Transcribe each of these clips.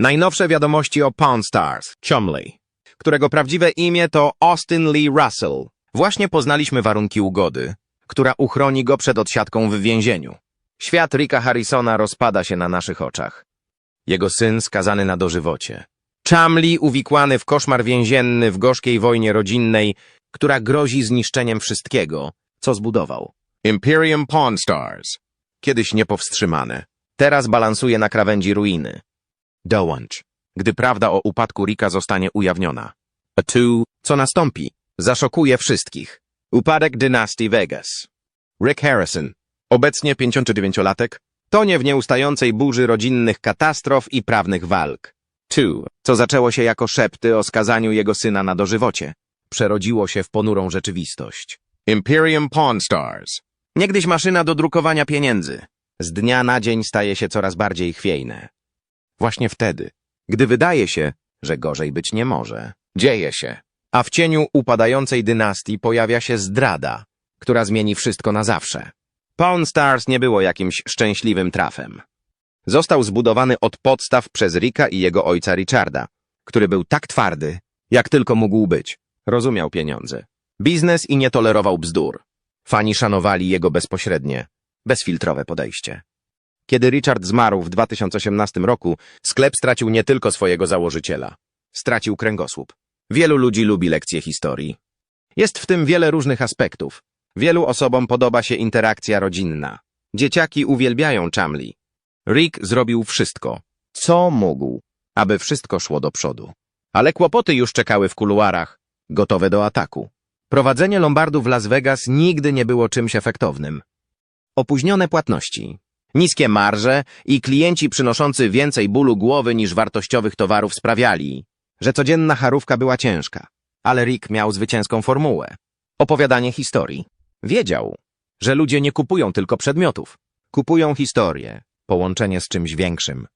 Najnowsze wiadomości o Pawn Stars, Chumley, którego prawdziwe imię to Austin Lee Russell. Właśnie poznaliśmy warunki ugody, która uchroni go przed odsiadką w więzieniu. Świat Ricka Harrisona rozpada się na naszych oczach. Jego syn skazany na dożywocie. Chumley uwikłany w koszmar więzienny w gorzkiej wojnie rodzinnej, która grozi zniszczeniem wszystkiego, co zbudował. Imperium Pawn Stars. Kiedyś niepowstrzymane. Teraz balansuje na krawędzi ruiny. Dołącz, gdy prawda o upadku Ricka zostanie ujawniona. A tu, co nastąpi, zaszokuje wszystkich. Upadek dynastii Vegas. Rick Harrison, obecnie 59-latek, tonie w nieustającej burzy rodzinnych katastrof i prawnych walk. Tu, co zaczęło się jako szepty o skazaniu jego syna na dożywocie, przerodziło się w ponurą rzeczywistość. Imperium Pawn Stars. Niegdyś maszyna do drukowania pieniędzy. Z dnia na dzień staje się coraz bardziej chwiejne. Właśnie wtedy, gdy wydaje się, że gorzej być nie może, dzieje się. A w cieniu upadającej dynastii pojawia się zdrada, która zmieni wszystko na zawsze. Pawn Stars nie było jakimś szczęśliwym trafem. Został zbudowany od podstaw przez Ricka i jego ojca Richarda, który był tak twardy, jak tylko mógł być. Rozumiał pieniądze, biznes i nie tolerował bzdur. Fani szanowali jego bezpośrednie, bezfiltrowe podejście. Kiedy Richard zmarł w 2018 roku, sklep stracił nie tylko swojego założyciela. Stracił kręgosłup. Wielu ludzi lubi lekcje historii. Jest w tym wiele różnych aspektów. Wielu osobom podoba się interakcja rodzinna. Dzieciaki uwielbiają Chumley. Rick zrobił wszystko, co mógł, aby wszystko szło do przodu. Ale kłopoty już czekały w kuluarach, gotowe do ataku. Prowadzenie Lombardu w Las Vegas nigdy nie było czymś efektownym. Opóźnione płatności, niskie marże i klienci przynoszący więcej bólu głowy niż wartościowych towarów sprawiali, że codzienna charówka była ciężka. Ale Rick miał zwycięską formułę. Opowiadanie historii. Wiedział, że ludzie nie kupują tylko przedmiotów. Kupują historię, połączenie z czymś większym.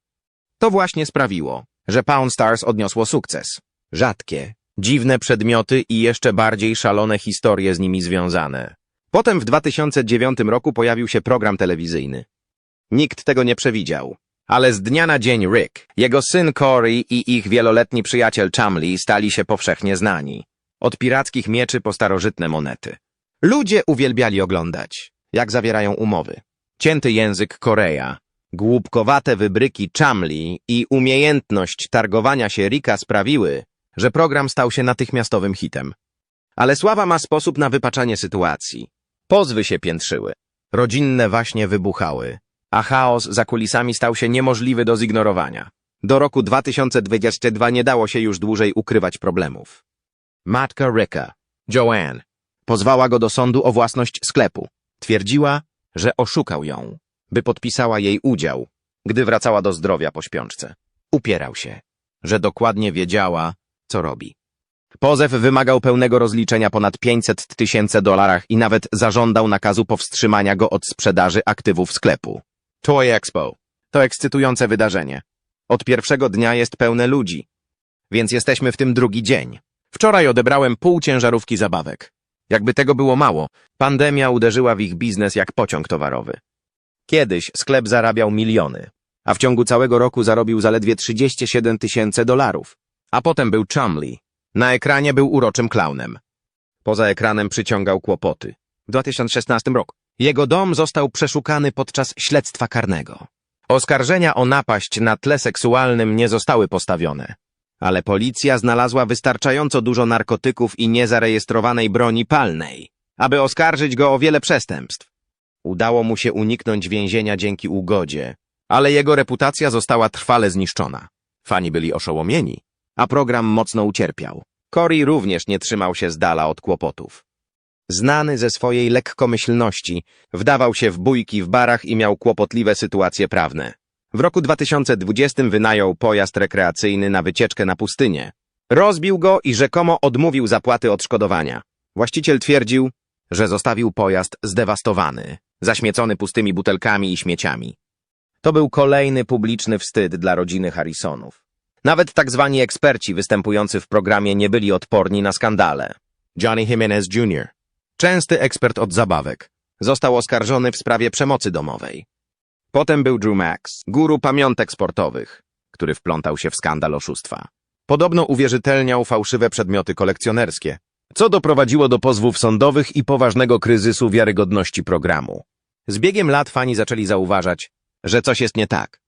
To właśnie sprawiło, że Pound Stars odniosło sukces. Rzadkie, dziwne przedmioty i jeszcze bardziej szalone historie z nimi związane. Potem w 2009 roku pojawił się program telewizyjny. Nikt tego nie przewidział. Ale z dnia na dzień Rick, jego syn Corey i ich wieloletni przyjaciel Chumley stali się powszechnie znani. Od pirackich mieczy po starożytne monety. Ludzie uwielbiali oglądać, jak zawierają umowy. Cięty język Korea, głupkowate wybryki Chumley i umiejętność targowania się Ricka sprawiły, że program stał się natychmiastowym hitem. Ale sława ma sposób na wypaczanie sytuacji. Pozwy się piętrzyły. Rodzinne waśnie wybuchały, a chaos za kulisami stał się niemożliwy do zignorowania. Do roku 2022 nie dało się już dłużej ukrywać problemów. Matka Ricka, Joanne, pozwała go do sądu o własność sklepu. Twierdziła, że oszukał ją, by podpisała jej udział, gdy wracała do zdrowia po śpiączce. Upierał się, że dokładnie wiedziała, co robi. Pozew wymagał pełnego rozliczenia ponad 500 tysięcy dolarach i nawet zażądał nakazu powstrzymania go od sprzedaży aktywów sklepu. Toy Expo to ekscytujące wydarzenie. Od pierwszego dnia jest pełne ludzi, więc jesteśmy w tym drugi dzień. Wczoraj odebrałem pół ciężarówki zabawek. Jakby tego było mało, pandemia uderzyła w ich biznes jak pociąg towarowy. Kiedyś sklep zarabiał miliony, a w ciągu całego roku zarobił zaledwie 37 tysięcy dolarów. A potem był Chumley. Na ekranie był uroczym klaunem. Poza ekranem przyciągał kłopoty. W 2016 roku jego dom został przeszukany podczas śledztwa karnego. Oskarżenia o napaść na tle seksualnym nie zostały postawione, ale policja znalazła wystarczająco dużo narkotyków i niezarejestrowanej broni palnej, aby oskarżyć go o wiele przestępstw. Udało mu się uniknąć więzienia dzięki ugodzie, ale jego reputacja została trwale zniszczona. Fani byli oszołomieni, a program mocno ucierpiał. Cory również nie trzymał się z dala od kłopotów. Znany ze swojej lekkomyślności, wdawał się w bójki w barach i miał kłopotliwe sytuacje prawne. W roku 2020 wynajął pojazd rekreacyjny na wycieczkę na pustynię. Rozbił go i rzekomo odmówił zapłaty odszkodowania. Właściciel twierdził, że zostawił pojazd zdewastowany, zaśmiecony pustymi butelkami i śmieciami. To był kolejny publiczny wstyd dla rodziny Harrisonów. Nawet tak zwani eksperci występujący w programie nie byli odporni na skandale. Johnny Jimenez Jr., częsty ekspert od zabawek, został oskarżony w sprawie przemocy domowej. Potem był Drew Max, guru pamiątek sportowych, który wplątał się w skandal oszustwa. Podobno uwierzytelniał fałszywe przedmioty kolekcjonerskie, co doprowadziło do pozwów sądowych i poważnego kryzysu wiarygodności programu. Z biegiem lat fani zaczęli zauważać, że coś jest nie tak.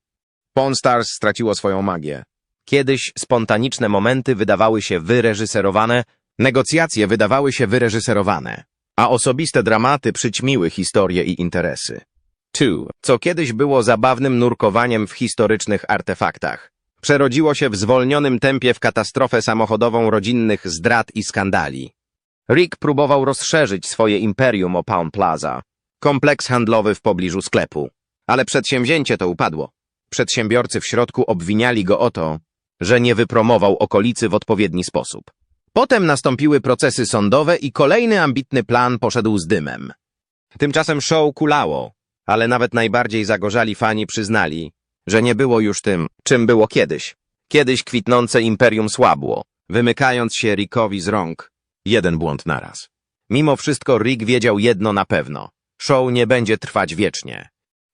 Pawn Stars straciło swoją magię. Kiedyś spontaniczne momenty wydawały się wyreżyserowane, negocjacje wydawały się wyreżyserowane, a osobiste dramaty przyćmiły historie i interesy. Two, co kiedyś było zabawnym nurkowaniem w historycznych artefaktach, przerodziło się w zwolnionym tempie w katastrofę samochodową rodzinnych zdrad i skandali. Rick próbował rozszerzyć swoje imperium o Pound Plaza, kompleks handlowy w pobliżu sklepu, ale przedsięwzięcie to upadło. Przedsiębiorcy w środku obwiniali go o to, że nie wypromował okolicy w odpowiedni sposób. Potem nastąpiły procesy sądowe i kolejny ambitny plan poszedł z dymem. Tymczasem show kulało, ale nawet najbardziej zagorzali fani przyznali, że nie było już tym, czym było kiedyś. Kiedyś kwitnące imperium słabło, wymykając się Rickowi z rąk. Jeden błąd naraz. Mimo wszystko Rick wiedział jedno na pewno. Show nie będzie trwać wiecznie.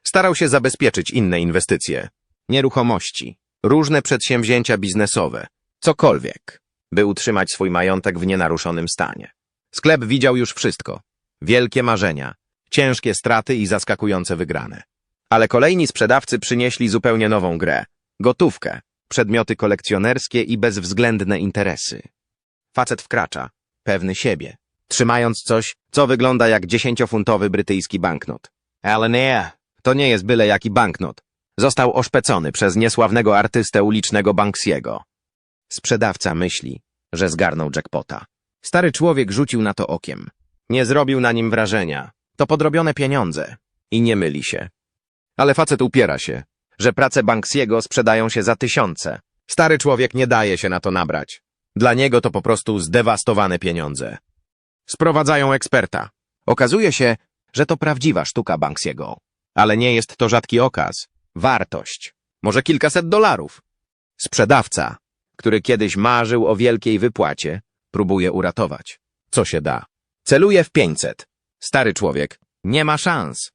Starał się zabezpieczyć inne inwestycje, nieruchomości, różne przedsięwzięcia biznesowe, cokolwiek, by utrzymać swój majątek w nienaruszonym stanie. Sklep widział już wszystko. Wielkie marzenia, ciężkie straty i zaskakujące wygrane. Ale kolejni sprzedawcy przynieśli zupełnie nową grę. Gotówkę, przedmioty kolekcjonerskie i bezwzględne interesy. Facet wkracza, pewny siebie, trzymając coś, co wygląda jak dziesięciofuntowy brytyjski banknot. Ale nie, to nie jest byle jaki banknot. Został oszpecony przez niesławnego artystę ulicznego Banksiego. Sprzedawca myśli, że zgarnął jackpota. Stary człowiek rzucił na to okiem. Nie zrobił na nim wrażenia. To podrobione pieniądze. I nie myli się. Ale facet upiera się, że prace Banksiego sprzedają się za tysiące. Stary człowiek nie daje się na to nabrać. Dla niego to po prostu zdewastowane pieniądze. Sprowadzają eksperta. Okazuje się, że to prawdziwa sztuka Banksiego. Ale nie jest to rzadki okaz. Wartość. Może kilkaset dolarów. Sprzedawca, który kiedyś marzył o wielkiej wypłacie, próbuje uratować. Co się da? Celuje w 500. Stary człowiek. Nie ma szans.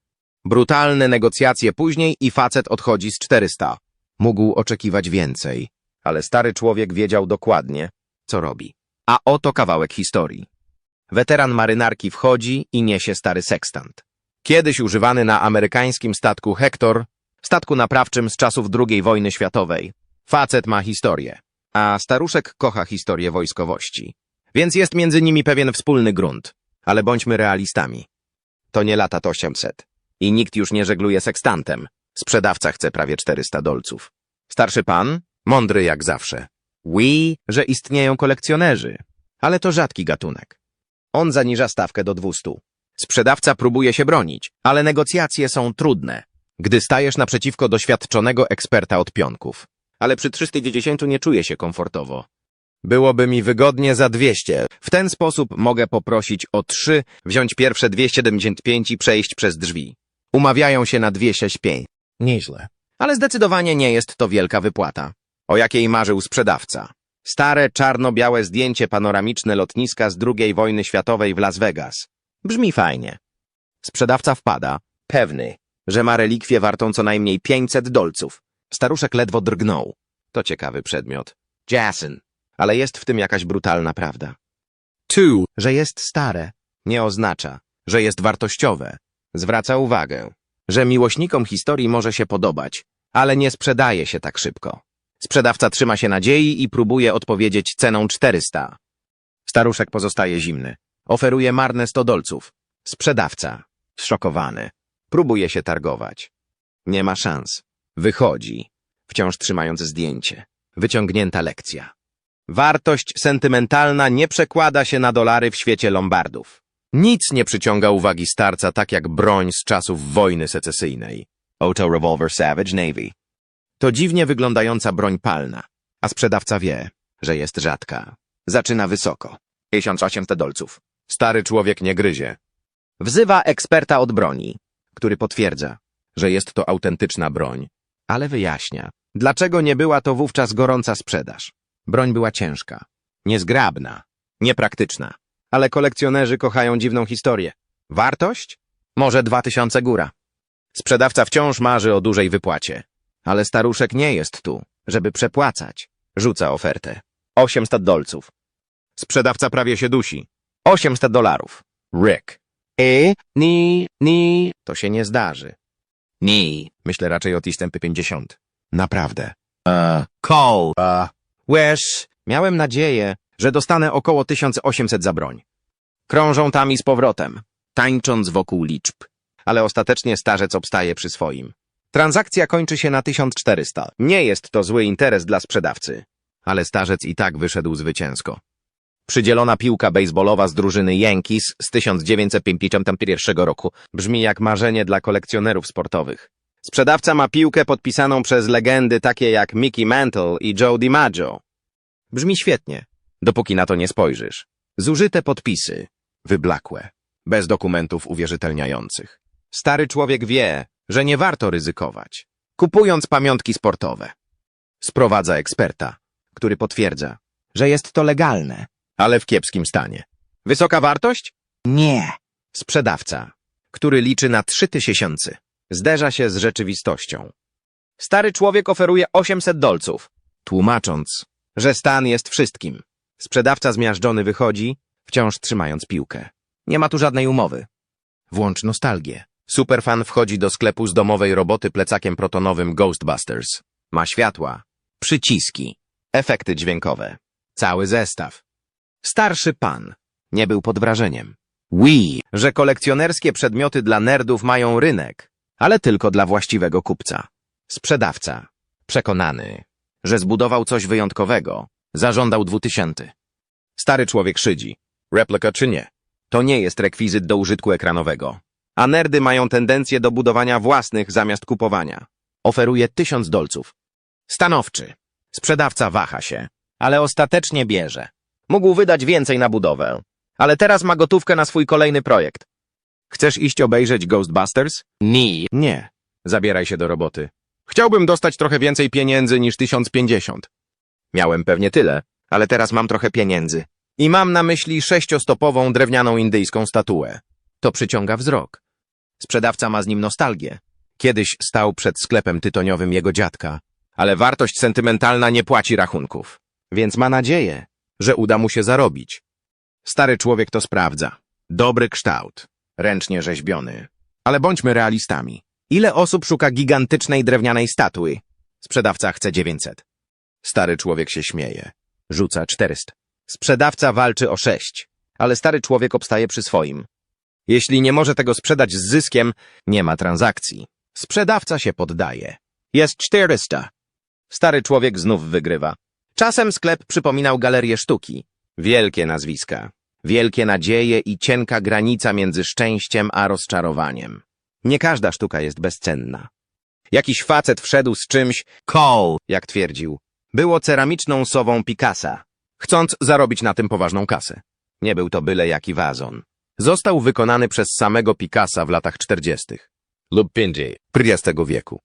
Brutalne negocjacje później i facet odchodzi z 400. Mógł oczekiwać więcej, ale stary człowiek wiedział dokładnie, co robi. A oto kawałek historii. Weteran marynarki wchodzi i niesie stary sekstant. Kiedyś używany na amerykańskim statku Hector, statku naprawczym z czasów II wojny światowej. Facet ma historię, a staruszek kocha historię wojskowości. Więc jest między nimi pewien wspólny grunt. Ale bądźmy realistami. To nie lata 800. I nikt już nie żegluje sekstantem. Sprzedawca chce prawie 400 dolców. Starszy pan? Mądry jak zawsze. Oui, że istnieją kolekcjonerzy. Ale to rzadki gatunek. On zaniża stawkę do 200. Sprzedawca próbuje się bronić, ale negocjacje są trudne, gdy stajesz naprzeciwko doświadczonego eksperta od pionków. Ale przy 390 nie czuję się komfortowo. Byłoby mi wygodnie za 200. W ten sposób mogę poprosić o 3, wziąć pierwsze 275 i przejść przez drzwi. Umawiają się na 265. Nieźle. Ale zdecydowanie nie jest to wielka wypłata, o jakiej marzył sprzedawca. Stare, czarno-białe zdjęcie panoramiczne lotniska z II wojny światowej w Las Vegas. Brzmi fajnie. Sprzedawca wpada, pewny, że ma relikwię wartą co najmniej 500 dolców. Staruszek ledwo drgnął. To ciekawy przedmiot. Jason. Ale jest w tym jakaś brutalna prawda. Two, że jest stare, nie oznacza, że jest wartościowe. Zwraca uwagę, że miłośnikom historii może się podobać, ale nie sprzedaje się tak szybko. Sprzedawca trzyma się nadziei i próbuje odpowiedzieć ceną 400. Staruszek pozostaje zimny. Oferuje marne 100 dolców. Sprzedawca, zszokowany, próbuje się targować. Nie ma szans. Wychodzi, wciąż trzymając zdjęcie. Wyciągnięta lekcja. Wartość sentymentalna nie przekłada się na dolary w świecie lombardów. Nic nie przyciąga uwagi starca tak jak broń z czasów wojny secesyjnej. Auto Revolver Savage Navy. To dziwnie wyglądająca broń palna, a sprzedawca wie, że jest rzadka. Zaczyna wysoko. 1800 dolców. Stary człowiek nie gryzie. Wzywa eksperta od broni, który potwierdza, że jest to autentyczna broń, ale wyjaśnia, dlaczego nie była to wówczas gorąca sprzedaż. Broń była ciężka, niezgrabna, niepraktyczna, ale kolekcjonerzy kochają dziwną historię. Wartość? Może dwa tysiące góra. Sprzedawca wciąż marzy o dużej wypłacie, ale staruszek nie jest tu, żeby przepłacać. Rzuca ofertę. 800 dolców. Sprzedawca prawie się dusi. 800 dolarów. Rick. E, ni, ni. To się nie zdarzy. Ni. Myślę raczej o tistępy 50. Naprawdę. Uh, call. Uh. Wiesz, miałem nadzieję, że dostanę około 1800 za broń. Krążą tam i z powrotem, tańcząc wokół liczb. Ale ostatecznie starzec obstaje przy swoim. Transakcja kończy się na 1400. Nie jest to zły interes dla sprzedawcy. Ale starzec i tak wyszedł zwycięsko. Przydzielona piłka baseballowa z drużyny Yankees z 1951 roku brzmi jak marzenie dla kolekcjonerów sportowych. Sprzedawca ma piłkę podpisaną przez legendy takie jak Mickey Mantle i Joe DiMaggio. Brzmi świetnie, dopóki na to nie spojrzysz. Zużyte podpisy, wyblakłe, bez dokumentów uwierzytelniających. Stary człowiek wie, że nie warto ryzykować, kupując pamiątki sportowe. Sprowadza eksperta, który potwierdza, że jest to legalne, ale w kiepskim stanie. Wysoka wartość? Nie. Sprzedawca, który liczy na 3000, zderza się z rzeczywistością. Stary człowiek oferuje 800 dolców, tłumacząc, że stan jest wszystkim. Sprzedawca zmiażdżony wychodzi, wciąż trzymając piłkę. Nie ma tu żadnej umowy. Włącz nostalgię. Superfan wchodzi do sklepu z domowej roboty plecakiem protonowym Ghostbusters. Ma światła, przyciski, efekty dźwiękowe. Cały zestaw. Starszy pan nie był pod wrażeniem. Wii, że kolekcjonerskie przedmioty dla nerdów mają rynek, ale tylko dla właściwego kupca. Sprzedawca, przekonany, że zbudował coś wyjątkowego, zażądał 2000. Stary człowiek szydzi. Replika czy nie? To nie jest rekwizyt do użytku ekranowego. A nerdy mają tendencję do budowania własnych zamiast kupowania. Oferuje 1000 dolców. Stanowczy. Sprzedawca waha się, ale ostatecznie bierze. Mógł wydać więcej na budowę, ale teraz ma gotówkę na swój kolejny projekt. Chcesz iść obejrzeć Ghostbusters? Nie. Nie. Zabieraj się do roboty. Chciałbym dostać trochę więcej pieniędzy niż 1050. Miałem pewnie tyle, ale teraz mam trochę pieniędzy. I mam na myśli sześciostopową drewnianą indyjską statuę. To przyciąga wzrok. Sprzedawca ma z nim nostalgię. Kiedyś stał przed sklepem tytoniowym jego dziadka, ale wartość sentymentalna nie płaci rachunków. Więc ma nadzieję, że uda mu się zarobić. Stary człowiek to sprawdza. Dobry kształt, ręcznie rzeźbiony. Ale bądźmy realistami. Ile osób szuka gigantycznej drewnianej statui? Sprzedawca chce 900. Stary człowiek się śmieje. Rzuca 400. Sprzedawca walczy o 6, ale stary człowiek obstaje przy swoim. Jeśli nie może tego sprzedać z zyskiem, nie ma transakcji. Sprzedawca się poddaje. Jest 400. Stary człowiek znów wygrywa. Czasem sklep przypominał galerię sztuki. Wielkie nazwiska, wielkie nadzieje i cienka granica między szczęściem a rozczarowaniem. Nie każda sztuka jest bezcenna. Jakiś facet wszedł z czymś, call, jak twierdził. Było ceramiczną sową Picassa, chcąc zarobić na tym poważną kasę. Nie był to byle jaki wazon. Został wykonany przez samego Picassa w latach 40. lub 50 XX wieku.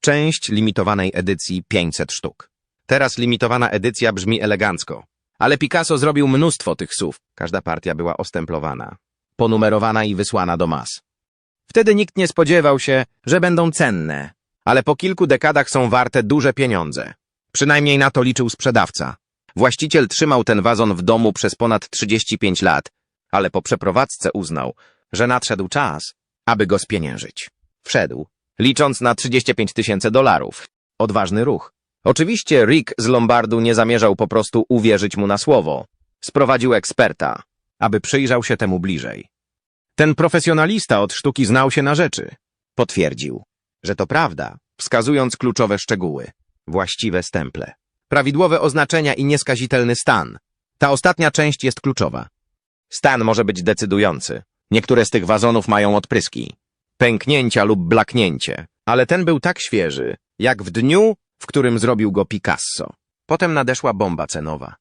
Część limitowanej edycji 500 sztuk. Teraz limitowana edycja brzmi elegancko. Ale Picasso zrobił mnóstwo tych słów. Każda partia była ostemplowana, ponumerowana i wysłana do mas. Wtedy nikt nie spodziewał się, że będą cenne, ale po kilku dekadach są warte duże pieniądze. Przynajmniej na to liczył sprzedawca. Właściciel trzymał ten wazon w domu przez ponad 35 lat, ale po przeprowadzce uznał, że nadszedł czas, aby go spieniężyć. Wszedł, licząc na 35 tysięcy dolarów. Odważny ruch. Oczywiście Rick z Lombardu nie zamierzał po prostu uwierzyć mu na słowo. Sprowadził eksperta, aby przyjrzał się temu bliżej. Ten profesjonalista od sztuki znał się na rzeczy. Potwierdził, że to prawda, wskazując kluczowe szczegóły. Właściwe stemple. Prawidłowe oznaczenia i nieskazitelny stan. Ta ostatnia część jest kluczowa. Stan może być decydujący. Niektóre z tych wazonów mają odpryski. Pęknięcia lub blaknięcie. Ale ten był tak świeży, jak w dniu, w którym zrobił go Picasso. Potem nadeszła bomba cenowa.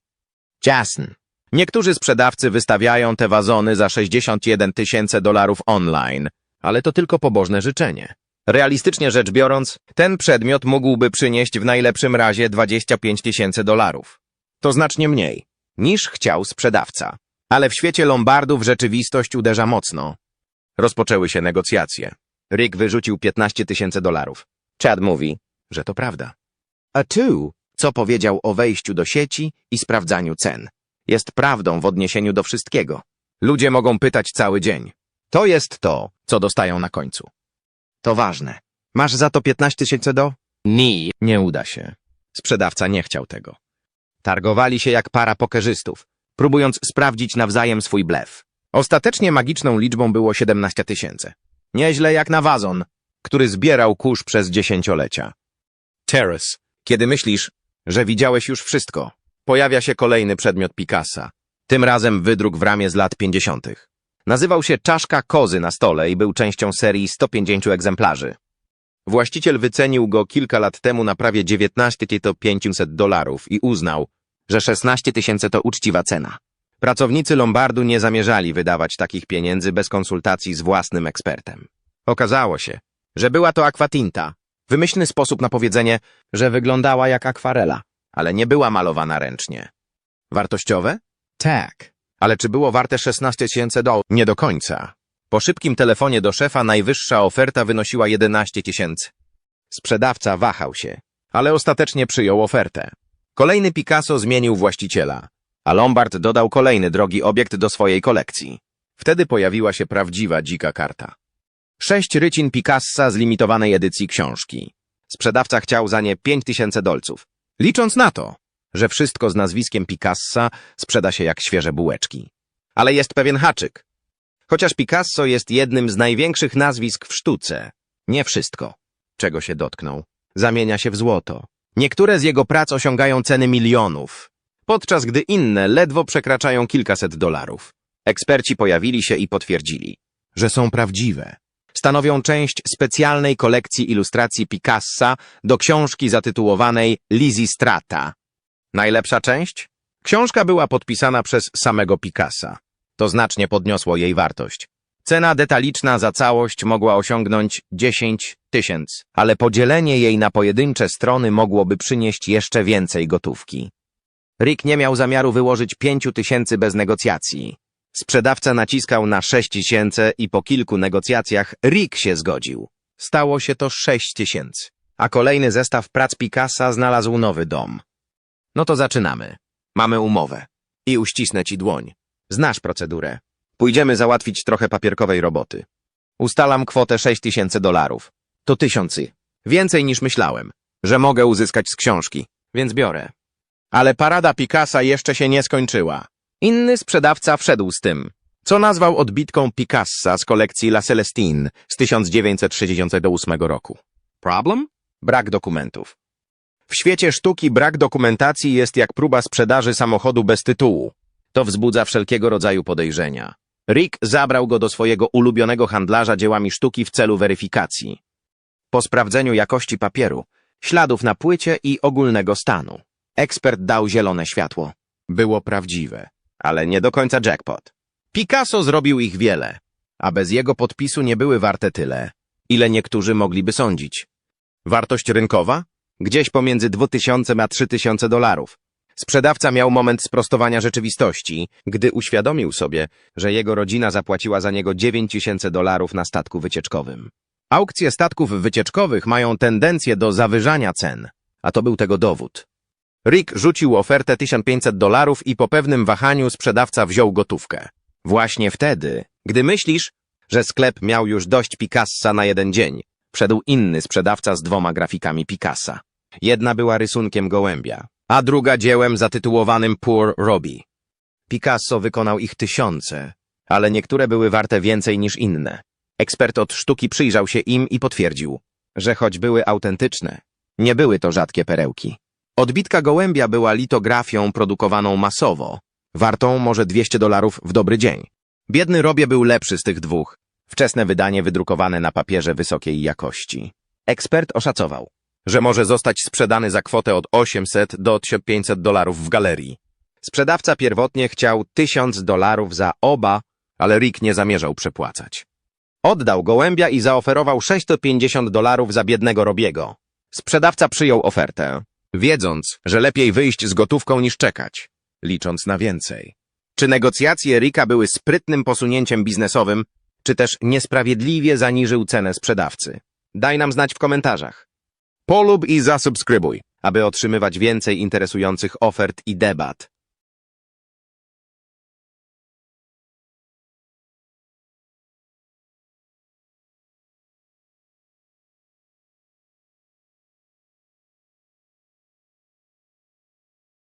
Jasn. Niektórzy sprzedawcy wystawiają te wazony za 61 tysięcy dolarów online, ale to tylko pobożne życzenie. Realistycznie rzecz biorąc, ten przedmiot mógłby przynieść w najlepszym razie 25 tysięcy dolarów. To znacznie mniej, niż chciał sprzedawca. Ale w świecie Lombardów rzeczywistość uderza mocno. Rozpoczęły się negocjacje. Rick wyrzucił 15 tysięcy dolarów. Chad mówi, że to prawda. A two, co powiedział o wejściu do sieci i sprawdzaniu cen. Jest prawdą w odniesieniu do wszystkiego. Ludzie mogą pytać cały dzień. To jest to, co dostają na końcu. To ważne. Masz za to 15 tysięcy do? Nie, nie uda się. Sprzedawca nie chciał tego. Targowali się jak para pokerzystów, próbując sprawdzić nawzajem swój blef. Ostatecznie magiczną liczbą było 17 tysięcy. Nieźle jak na wazon, który zbierał kurz przez dziesięciolecia. Terrace. Kiedy myślisz, że widziałeś już wszystko, pojawia się kolejny przedmiot Picassa. Tym razem wydruk w ramie z lat 50. Nazywał się Czaszka Kozy na stole i był częścią serii 150 egzemplarzy. Właściciel wycenił go kilka lat temu na prawie 19 to 500 dolarów i uznał, że 16 tysięcy to uczciwa cena. Pracownicy Lombardu nie zamierzali wydawać takich pieniędzy bez konsultacji z własnym ekspertem. Okazało się, że była to akwatinta, wymyślny sposób na powiedzenie, że wyglądała jak akwarela, ale nie była malowana ręcznie. Wartościowe? Tak. Ale czy było warte 16 tysięcy do... Nie do końca. Po szybkim telefonie do szefa najwyższa oferta wynosiła 11 tysięcy. Sprzedawca wahał się, ale ostatecznie przyjął ofertę. Kolejny Picasso zmienił właściciela, a Lombard dodał kolejny drogi obiekt do swojej kolekcji. Wtedy pojawiła się prawdziwa dzika karta. Sześć rycin Picassa z limitowanej edycji książki. Sprzedawca chciał za nie 5000 dolców, licząc na to, że wszystko z nazwiskiem Picassa sprzeda się jak świeże bułeczki. Ale jest pewien haczyk. Chociaż Picasso jest jednym z największych nazwisk w sztuce, nie wszystko, czego się dotknął, zamienia się w złoto. Niektóre z jego prac osiągają ceny milionów, podczas gdy inne ledwo przekraczają kilkaset dolarów. Eksperci pojawili się i potwierdzili, że są prawdziwe. Stanowią część specjalnej kolekcji ilustracji Picassa do książki zatytułowanej Lizzie Strata. Najlepsza część? Książka była podpisana przez samego Picassa. To znacznie podniosło jej wartość. Cena detaliczna za całość mogła osiągnąć 10 tysięcy, ale podzielenie jej na pojedyncze strony mogłoby przynieść jeszcze więcej gotówki. Rick nie miał zamiaru wyłożyć 5 tysięcy bez negocjacji. Sprzedawca naciskał na 6 tysięcy i po kilku negocjacjach Rick się zgodził. Stało się to 6 tysięcy, a kolejny zestaw prac Picassa znalazł nowy dom. No to zaczynamy. Mamy umowę. I uścisnę ci dłoń. Znasz procedurę. Pójdziemy załatwić trochę papierkowej roboty. Ustalam kwotę 6 tysięcy dolarów. To tysiący. Więcej niż myślałem, że mogę uzyskać z książki, więc biorę. Ale parada Picassa jeszcze się nie skończyła. Inny sprzedawca wszedł z tym, co nazwał odbitką Picassa z kolekcji La Celestine z 1968 roku. Problem? Brak dokumentów. W świecie sztuki brak dokumentacji jest jak próba sprzedaży samochodu bez tytułu. To wzbudza wszelkiego rodzaju podejrzenia. Rick zabrał go do swojego ulubionego handlarza dziełami sztuki w celu weryfikacji. Po sprawdzeniu jakości papieru, śladów na płycie i ogólnego stanu, ekspert dał zielone światło. Było prawdziwe, ale nie do końca jackpot. Picasso zrobił ich wiele, a bez jego podpisu nie były warte tyle, ile niektórzy mogliby sądzić. Wartość rynkowa? Gdzieś pomiędzy 2000 a 3000 dolarów. Sprzedawca miał moment sprostowania rzeczywistości, gdy uświadomił sobie, że jego rodzina zapłaciła za niego 9000 dolarów na statku wycieczkowym. Aukcje statków wycieczkowych mają tendencję do zawyżania cen, a to był tego dowód. Rick rzucił ofertę 1500 dolarów i po pewnym wahaniu sprzedawca wziął gotówkę. Właśnie wtedy, gdy myślisz, że sklep miał już dość Picassa na jeden dzień, wszedł inny sprzedawca z dwoma grafikami Picassa. Jedna była rysunkiem gołębia, a druga dziełem zatytułowanym Poor Robbie. Picasso wykonał ich tysiące, ale niektóre były warte więcej niż inne. Ekspert od sztuki przyjrzał się im i potwierdził, że choć były autentyczne, nie były to rzadkie perełki. Odbitka gołębia była litografią produkowaną masowo, wartą może 200 dolarów w dobry dzień. Biedny Robie był lepszy z tych dwóch, wczesne wydanie wydrukowane na papierze wysokiej jakości. Ekspert oszacował, że może zostać sprzedany za kwotę od 800 do 1500 dolarów w galerii. Sprzedawca pierwotnie chciał 1000 dolarów za oba, ale Rick nie zamierzał przepłacać. Oddał gołębia i zaoferował 650 dolarów za biednego Robiego. Sprzedawca przyjął ofertę, wiedząc, że lepiej wyjść z gotówką niż czekać, licząc na więcej. Czy negocjacje Ricka były sprytnym posunięciem biznesowym, czy też niesprawiedliwie zaniżył cenę sprzedawcy? Daj nam znać w komentarzach. Polub i zasubskrybuj, aby otrzymywać więcej interesujących ofert i debat.